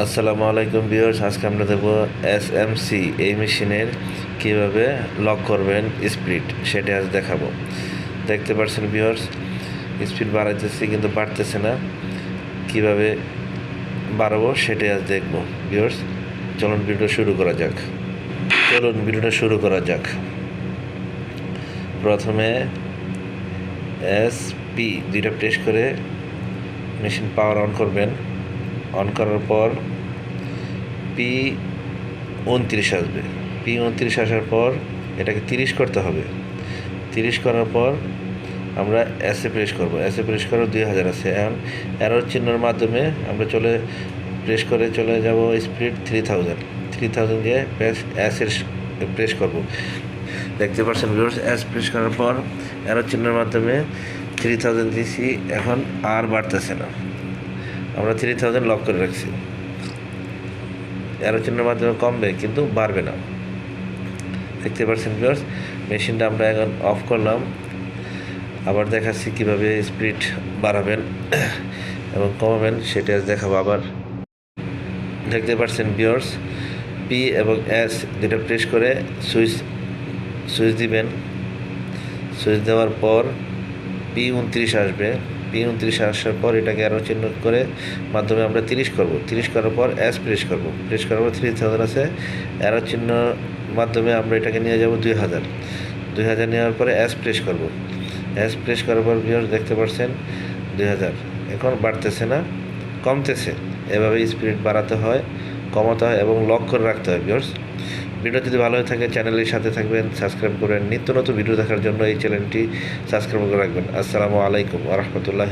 আসসালামু আলাইকুম ভিউয়ার্স, আজকে আমরা দেখব এস এম সি এই মেশিনের কীভাবে লক করবেন স্পিড, সেটা আজ দেখাবো। দেখতে পাচ্ছেন ভিউয়ার্স, স্পিড বাড়াইতেছি কিন্তু বাড়তেছে না। কীভাবে বাড়াবো সেটাই আজ দেখব। ভিউয়ার্স, চলুন ভিডিও শুরু করা যাক। চলুন ভিডিওটা শুরু করা যাক। প্রথমে এস পি দুইটা প্রেস করে মেশিন পাওয়ার অন করবেন। অন করার পর পি উনত্রিশ আসবে। পি উনত্রিশ আসার পর এটাকে তিরিশ করতে হবে। তিরিশ করার পর আমরা এসে প্রেস করব। এসে প্রেস করার দুই হাজার আছে। এখন অ্যারোর চিহ্নের মাধ্যমে আমরা চলে প্রেস করে চলে যাব speed three thousand three thousand দিয়ে প্রেস অ্যাসের প্রেস করব। দেখতে পাচ্ছেন ভিউয়ার্স অ্যাস প্রেস করার পর অ্যারোর চিহ্নের মাধ্যমে থ্রি থাউজেন্ড দিয়েছি এখন আর বাড়তেছে না। আমরা থ্রি থাউজেন্ড লক করে রাখছি। অ্যারো মাধ্যমে কমবে, কিন্তু বাড়বে না। দেখতে পাচ্ছেন ভিউয়ার্স মেশিনটা আমরা এখন অফ করলাম। আবার দেখাচ্ছি কীভাবে স্পিড বাড়াবেন এবং কমাবেন, সেটা দেখাবো আবার। দেখতে পাচ্ছেন ভিউয়ার্স পি এবং এস দুটা প্রেস করে সুইচ সুইচ দিবেন। সুইচ দেওয়ার পর পি উনত্রিশ আসবে। পি উনত্রিশ আসার পর এটাকে আরও চিহ্ন করে মাধ্যমে আমরা তিরিশ করব। তিরিশ করার পর অ্যাস প্রেস করব। প্রেস করার পর থ্রি থাউজেন্ড আছে। অ্যারো চিহ্ন মাধ্যমে আমরা এটাকে নিয়ে যাব দুই হাজার। দুই হাজার নেওয়ার পরে অ্যাস প্রেস করব। অ্যাস প্রেস করার পর ভিউয়ার্স দেখতে পাচ্ছেন দুই হাজার। এখন বাড়তেছে না, কমতেছে। এভাবে স্পিড বাড়াতে হয়, কমাতে হয় এবং লক করে রাখতে হয় ভিউয়ার্স ভিডিও যদি ভালো হয়ে থাকে, চ্যানেলের সাথে থাকবেন, সাবস্ক্রাইব করেন নিত্য নতুন ভিডিও দেখার জন্য এই চ্যানেলটি সাবস্ক্রাইব করে রাখবেন। আসসালামু আলাইকুম রহমতুল্লাহ